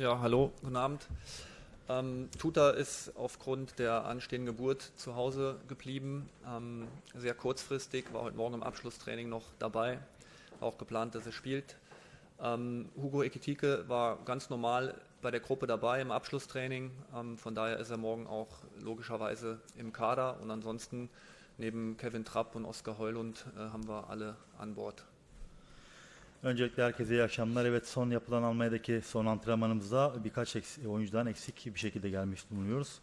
Ja, hallo, guten Abend. Ähm, Tuta ist aufgrund der anstehenden Geburt zu Hause geblieben, ähm, sehr kurzfristig, war heute Morgen im Abschlusstraining noch dabei, auch geplant, dass er spielt. Ähm, Hugo Ekitike war ganz normal bei der Gruppe dabei im Abschlusstraining, ähm, von daher ist er morgen auch logischerweise im Kader und ansonsten neben Kevin Trapp und Oskar Heulund äh, haben wir alle an Bord. Öncelikle herkese iyi akşamlar. Evet son yapılan Almanya'daki son antrenmanımızda birkaç eks- oyuncudan eksik bir şekilde gelmiş bulunuyoruz.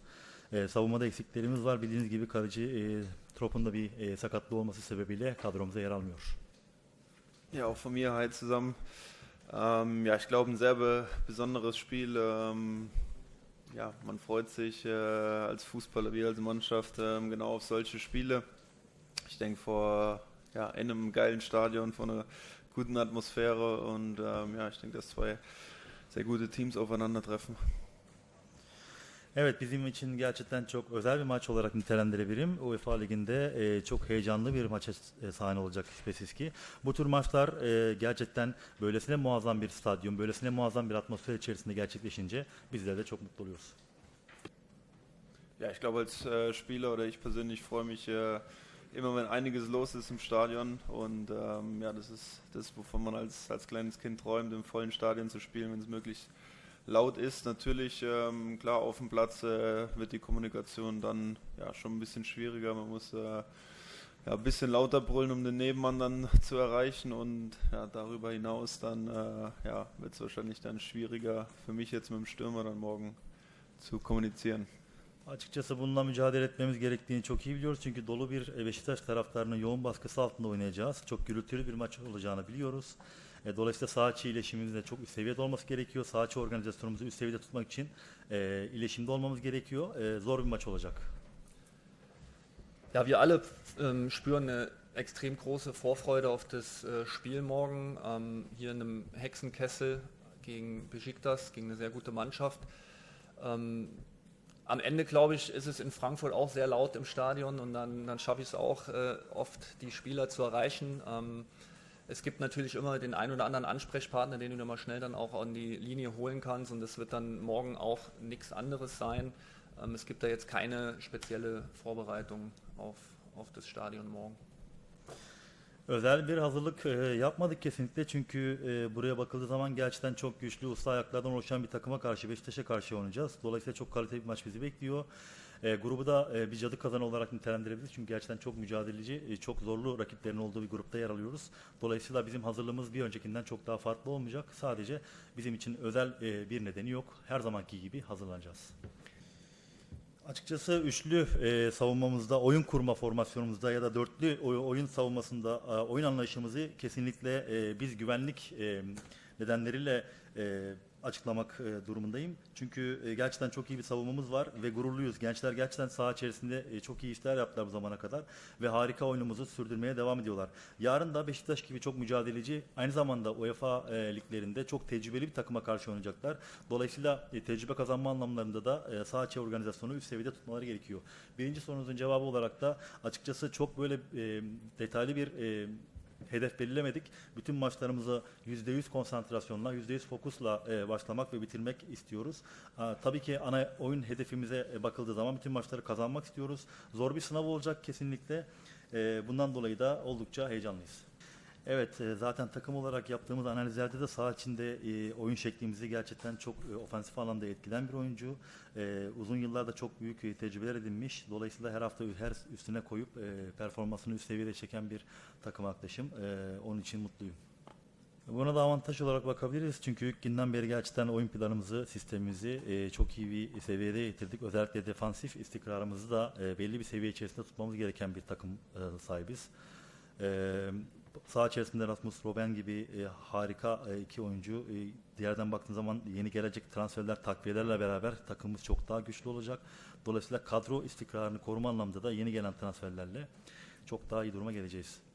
Ee, savunmada eksiklerimiz var. Bildiğiniz gibi kaleci e, Trop'un bir e, sakatlığı olması sebebiyle kadromuza yer almıyor. Ja, auch von mir hi zusammen. Ähm, ja, ich glaube, ein sehr be besonderes Spiel. Ähm, ja, man freut sich äh, als Fußballer wie als Mannschaft ähm, genau auf solche Spiele. Ich denke, vor ja, in einem geilen Stadion, vor einer guten Atmosphäre und ähm, ja, ich denke, dass zwei sehr gute Teams aufeinandertreffen. Evet bizim için gerçekten çok özel bir maç olarak nitelendirebilirim. UEFA Ligi'nde e, çok heyecanlı bir maça e, sahne olacak şüphesiz ki. Bu tür maçlar e, gerçekten böylesine muazzam bir stadyum, böylesine muazzam bir atmosfer içerisinde gerçekleşince bizler de çok mutlu oluyoruz. Ja, ich glaube, als äh, Spieler oder ich persönlich freue mich äh, immer, wenn einiges los ist im Stadion. Und ähm, ja, das ist das, wovon man als, als kleines Kind träumt, im vollen Stadion zu spielen, wenn es möglichst laut ist. Natürlich, ähm, klar, auf dem Platz äh, wird die Kommunikation dann ja, schon ein bisschen schwieriger. Man muss äh, ja, ein bisschen lauter brüllen, um den Nebenmann dann zu erreichen. Und ja, darüber hinaus dann äh, ja, wird es wahrscheinlich dann schwieriger für mich jetzt mit dem Stürmer dann morgen zu kommunizieren. Açıkçası bununla mücadele etmemiz gerektiğini çok iyi biliyoruz. Çünkü dolu bir e, Beşiktaş taraftarının yoğun baskısı altında oynayacağız. Çok gürültülü bir maç olacağını biliyoruz. E, Dolayısıyla saha içi iletişimimizin de çok üst seviyede olması gerekiyor. Saha içi organizasyonumuzu üst seviyede tutmak için e, iletişimde olmamız gerekiyor. E, zor bir maç olacak. Ja, wir alle ähm, spüren eine extrem große Vorfreude auf das äh, Spiel morgen ähm, hier in einem Hexenkessel gegen Besiktas, gegen eine sehr gute Mannschaft. Ähm, am Ende, glaube ich, ist es in Frankfurt auch sehr laut im Stadion und dann, dann schaffe ich es auch äh, oft, die Spieler zu erreichen. Ähm, es gibt natürlich immer den einen oder anderen Ansprechpartner, den du mal schnell dann auch an die Linie holen kannst und das wird dann morgen auch nichts anderes sein. Ähm, es gibt da jetzt keine spezielle Vorbereitung auf, auf das Stadion morgen. Özel bir hazırlık e, yapmadık kesinlikle çünkü e, buraya bakıldığı zaman gerçekten çok güçlü usta ayaklardan oluşan bir takıma karşı Beşiktaş'a karşı oynayacağız. Dolayısıyla çok kaliteli bir maç bizi bekliyor. E, grubu da e, bir cadı kazanı olarak nitelendirebiliriz çünkü gerçekten çok mücadeleci, e, çok zorlu rakiplerin olduğu bir grupta yer alıyoruz. Dolayısıyla bizim hazırlığımız bir öncekinden çok daha farklı olmayacak. Sadece bizim için özel e, bir nedeni yok. Her zamanki gibi hazırlanacağız. Açıkçası üçlü e, savunmamızda, oyun kurma formasyonumuzda ya da dörtlü oy- oyun savunmasında e, oyun anlayışımızı kesinlikle e, biz güvenlik e, nedenleriyle e, açıklamak e, durumundayım. Çünkü e, gerçekten çok iyi bir savunmamız var ve gururluyuz. Gençler gerçekten saha içerisinde e, çok iyi işler yaptılar bu zamana kadar ve harika oyunumuzu sürdürmeye devam ediyorlar. Yarın da Beşiktaş gibi çok mücadeleci, aynı zamanda UEFA e, liglerinde çok tecrübeli bir takıma karşı oynayacaklar. Dolayısıyla e, tecrübe kazanma anlamlarında da e, saha içi organizasyonu üst seviyede tutmaları gerekiyor. Birinci sorunuzun cevabı olarak da açıkçası çok böyle e, detaylı bir e, hedef belirlemedik. Bütün maçlarımızı %100 konsantrasyonla, %100 fokusla e, başlamak ve bitirmek istiyoruz. Aa, tabii ki ana oyun hedefimize e, bakıldığı zaman bütün maçları kazanmak istiyoruz. Zor bir sınav olacak kesinlikle. E, bundan dolayı da oldukça heyecanlıyız. Evet, e, zaten takım olarak yaptığımız analizlerde de saha içinde e, oyun şeklimizi gerçekten çok e, ofensif alanda etkilen bir oyuncu. E, uzun yıllarda çok büyük e, tecrübeler edinmiş. Dolayısıyla her hafta her üstüne koyup performansını üst seviyede çeken bir takım arkadaşım. Onun için mutluyum. Buna da avantaj olarak bakabiliriz çünkü ilk günden beri gerçekten oyun planımızı, sistemimizi çok iyi bir seviyede getirdik. Özellikle defansif istikrarımızı da belli bir seviye içerisinde tutmamız gereken bir takım sahibiz. E, saha içerisinde Rasmus Robben gibi e, harika e, iki oyuncu. E, diğerden baktığın zaman yeni gelecek transferler, takviyelerle beraber takımımız çok daha güçlü olacak. Dolayısıyla kadro istikrarını koruma anlamında da yeni gelen transferlerle çok daha iyi duruma geleceğiz.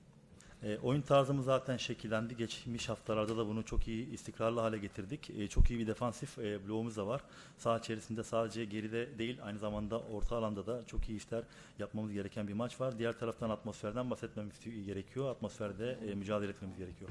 E, oyun tarzımız zaten şekillendi. Geçmiş haftalarda da bunu çok iyi istikrarlı hale getirdik. E, çok iyi bir defansif e, bloğumuz da var. Saha içerisinde sadece geride değil aynı zamanda orta alanda da çok iyi işler yapmamız gereken bir maç var. Diğer taraftan atmosferden bahsetmemiz gerekiyor. Atmosferde e, mücadele etmemiz gerekiyor.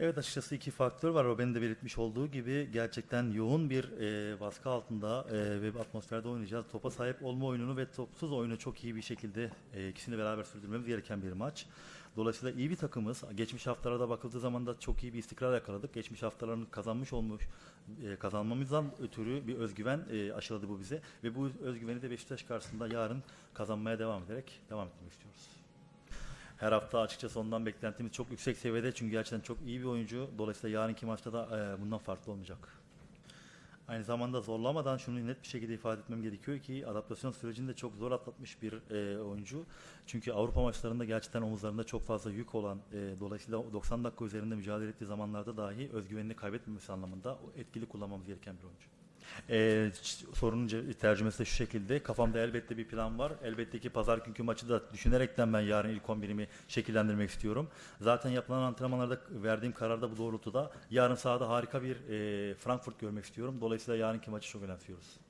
Evet açıkçası iki faktör var. Robben'in de belirtmiş olduğu gibi gerçekten yoğun bir e, baskı altında e, ve atmosferde oynayacağız. Topa sahip olma oyununu ve topsuz oyunu çok iyi bir şekilde e, ikisini beraber sürdürmemiz gereken bir maç. Dolayısıyla iyi bir takımız. Geçmiş haftalarda bakıldığı zaman da çok iyi bir istikrar yakaladık. Geçmiş haftaların kazanmış olmuş e, kazanmamızdan ötürü bir özgüven e, aşıladı bu bize ve bu özgüveni de Beşiktaş karşısında yarın kazanmaya devam ederek devam etmek istiyoruz. Her hafta açıkçası ondan beklentimiz çok yüksek seviyede çünkü gerçekten çok iyi bir oyuncu. Dolayısıyla yarınki maçta da e, bundan farklı olmayacak. Aynı zamanda zorlamadan şunu net bir şekilde ifade etmem gerekiyor ki adaptasyon sürecini de çok zor atlatmış bir e, oyuncu. Çünkü Avrupa maçlarında gerçekten omuzlarında çok fazla yük olan, e, dolayısıyla 90 dakika üzerinde mücadele ettiği zamanlarda dahi özgüvenini kaybetmemesi anlamında etkili kullanmamız gereken bir oyuncu. E, sorunun tercümesi de şu şekilde. Kafamda elbette bir plan var. Elbette ki pazar günkü maçı da düşünerekten ben yarın ilk 11'imi şekillendirmek istiyorum. Zaten yapılan antrenmanlarda verdiğim kararda bu doğrultuda yarın sahada harika bir e, Frankfurt görmek istiyorum. Dolayısıyla yarınki maçı çok önemsiyoruz.